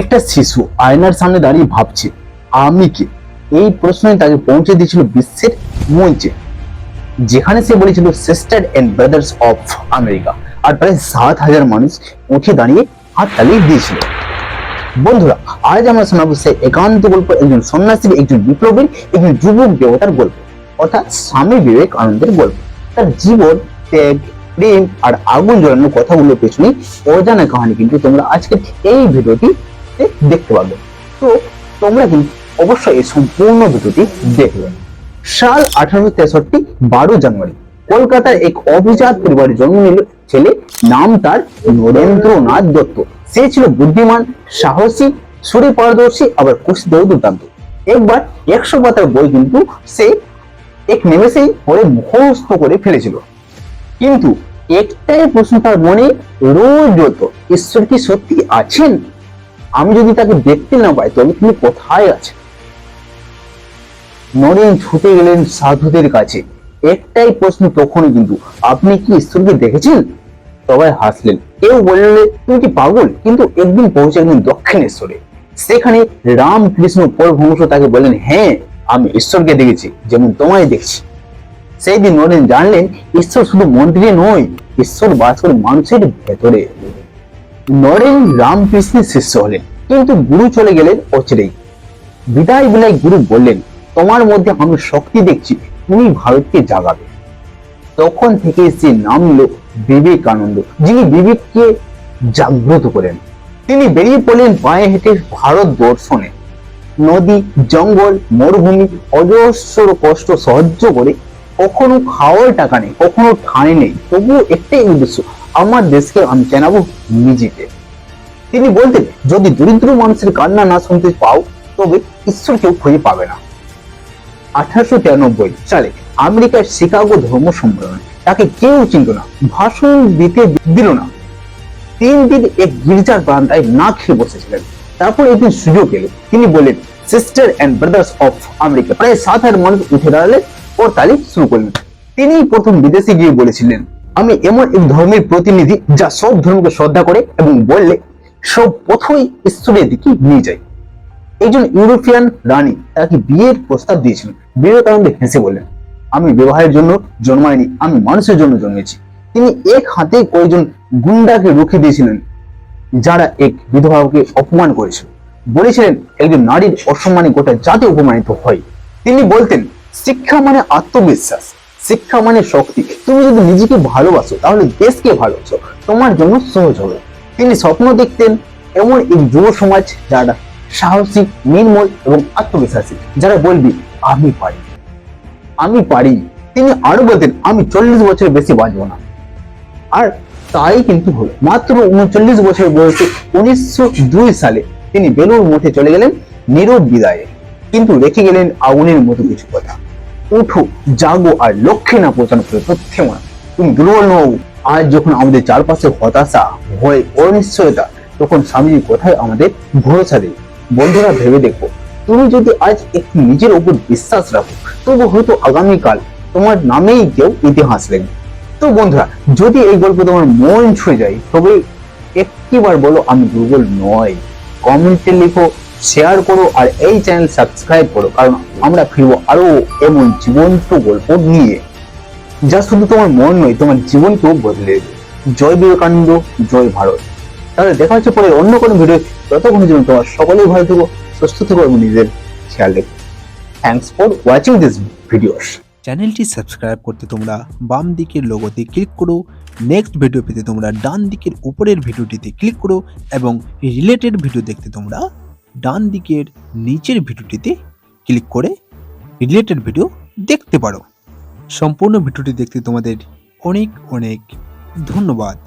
একটা শিশু আয়নার সামনে দাঁড়িয়ে ভাবছে, আমি কে? এই প্রশ্নই তাকে পৌঁছে দিয়েছিল বিশ্বের মঞ্চে, যেখানে সে বলেছিল sister and brothers of America আর প্রায় সাত হাজার মানুষ উঠে দাঁড়িয়ে হাত তালিয়ে দিয়েছিল। বন্ধুরা, আজ আমরা শোনাবো সে একান্ত গল্প, একজন সন্ন্যাসীর, একজন বিপ্লবীর, একজন যুবক দেবতার গল্প, অর্থাৎ স্বামী বিবেকানন্দের গল্প। তার জীবন, ত্যাগ, প্রেম আর আগুন জ্বলানোর কথাগুলোর পেছনে অজানা কাহিনী। কিন্তু তোমরা আজকে এই ভিডিওটি দেখতে পাবে তো তোমরা কিন্তু অবশ্যই এই সম্পূর্ণ ভিডিওটি দেখবে। সাল আঠারোশো তেষট্টি, বারো জানুয়ারি। কলকাতার এক অভিজাত পরিবারে জন্ম নিল ছেলে, নাম তার নরেন্দ্রনাথ দত্ত। সে ছিল বুদ্ধিমান, সাহসী সুরে পারদর্শী আবার কুস্তিতেও দুর্দান্ত। একবার একশো পাতার বই কিন্তু সে এক নিমেষেই পড়ে মুখস্থ করে ফেলেছিল। কিন্তু একটাই প্রশ্ন তার মনে রোজ যত ঈশ্বর কি সত্যি আছেন? আমি যদি তাকে দেখতে না পাই, তবে তিনি কোথায় আছেন? নরেন ছুটে গেলেন সাধুদের কাছে। একটাই প্রশ্ন তখনই কিন্তু, আপনি কি ঈশ্বরকে দেখেছেন? সবাই হাসলেন। কেউ বললেন তুমি কি পাগল? কিন্তু একদিন পৌঁছে গেলেন দক্ষিণেশ্বরে। সেখানে রামকৃষ্ণ পরভংশ তাকে বললেন হ্যাঁ আমি ঈশ্বরকে দেখেছি, যেমন তোমায় দেখছি। সেই দিন নরেন জানলেন, ঈশ্বর শুধু মন্দিরে নয়, ঈশ্বর বাস করে মানুষের ভেতরে। নরেন রামকৃষ্ণের শিষ্য হলেন, কিন্তু গুরু চলে গেলেন অচিরেই। বিদায় বিলাই গুরু বললেন, তোমার মধ্যে আমি শক্তি দেখছি, তুমি ভারতকে জাগাবে। তখন থেকে সে নাম নিল বিবেকানন্দ, যিনি বিবেককে জাগ্রত করেন। তিনি বেরিয়ে পড়লেন পায়ে হেঁটে ভারত দর্শনে। নদী, জঙ্গল, মরুভূমি, অজস্র কষ্ট সহ্য করে কখনো খাওয়ার টাকা নেই, কখনো ঠাঁই নেই, তবুও একটাই উদ্দেশ্য আমার দেশকে আমি জানাব নিজেকে। তিনি বলতেন, যদি দরিদ্র মানুষের কান্না না শুনতে পাও, তবে ঈশ্বর কেউ খুঁজে পাবে না। আঠারোশো তিরানব্বই সালে আমেরিকার শিকাগো ধর্ম সম্মেলন, তাকে কেউ চিনত না, ভাষণ দিতে দিল না। তিন দিন এক গির্জার বারান্দায় না খেয়ে বসেছিলেন। তারপর একদিন সুযোগ এলো, তিনি বললেন sister and brothers of America প্রায় সাত হাজার মানুষ উঠে দাঁড়ালেন ওর তালিম শুরু করলেন। তিনি প্রথম বিদেশে গিয়ে বলেছিলেন আমি এমন এক ধর্মের প্রতিনিধি যা সব ধর্মকে শ্রদ্ধা করে এবং বললে সব পথই ঈশ্বরের দিকে নিয়ে যায়। একজন ইউরোপিয়ান রানী তাকে বিয়ের প্রস্তাব দিয়েছিলেন বিবেকানন্দ হেসে বললেন, আমি বিবাহের জন্য জন্মাইনি, আমি মানুষের জন্য জন্মেছি। তিনি এক হাতে কয়েকজন গুন্ডাকে রুখে দিয়েছিলেন, যারা এক বিধবাকে অপমান করেছিল। বলেছিলেন, একজন নারীর অসম্মানে গোটা জাতি অপমানিত হয়। তিনি বলতেন, শিক্ষা মানে আত্মবিশ্বাস। শিক্ষা মানে শক্তি। তুমি যদি নিজেকে ভালোবাসো, তাহলে দেশকে ভালোবাসো। তোমার জন্য সহজ হবে। তিনি স্বপ্ন দেখতেন এমন এক যুব সমাজ যারা সাহসী, নির্মল এবং আত্মবিশ্বাসী, যারা বলবি, আমি পারি। আমি পারি। তিনি আরও বলতেন, আমি চল্লিশ বছরের বেশি বাঁচবো না। আর তাই কিন্তু হলো। মাত্র উনচল্লিশ বছর বয়সে উনিশশো দুই সালে তিনি বেলুর মঠে চলে গেলেন নীরব বিদায়ে। কিন্তু রেখে গেলেন আগুনের মতো কিছু কথা। উঠো, জাগো আর লক্ষ্যে না পৌঁছানো করে তথ্যে মনে। তুমি দুর্বল নও। আজ যখন আমাদের চারপাশে হতাশা, ভয়, অনিশ্চয়তা, তখন স্বামীজি কোথায় আমাদের ভরসা দেয় বন্ধুরা, ভেবে দেখো। তুমি যদি আজ একটু নিজের উপর বিশ্বাস রাখো, তবু হয়তো আগামীকাল তোমার নামেই কেউ ইতিহাস লিখবে। তো বন্ধুরা, যদি এই গল্প তোমার মন ছুঁয়ে যায়, তবে একটিবার বলো, আমি দুর্বল নয়। কমেন্টে লিখো শেয়ার করো আর এই চ্যানেল সাবস্ক্রাইব করো, কারণ আমরা ফিরবো আরও এমন জীবন্ত গল্প নিয়ে। যা শুধু তোমার মন নয়, তোমার জীবনকেও বদলে দেবে। জয় বিবেকানন্দ, জয় ভারত। তাহলে দেখা হচ্ছে পরে অন্য কোনো ভিডিও ততক্ষণের জন্য তোমার সকলেই ভালো থেকো, সুস্থ থেকো এবং নিজের খেয়াল রেখো। Thanks for watching this videos চ্যানেলটি সাবস্ক্রাইব করতে তোমরা বাম দিকের লোগোতে ক্লিক করো। নেক্সট ভিডিও পেতে তোমরা ডান দিকের উপরের ভিডিওটিতে ক্লিক করো এবং রিলেটেড ভিডিও দেখতে তোমরা ডান দিকের নিচের ভিডিওটিতে ক্লিক করে রিলেটেড ভিডিও দেখতে পারো। সম্পূর্ণ ভিডিওটি দেখতে তোমাদের অনেক অনেক ধন্যবাদ।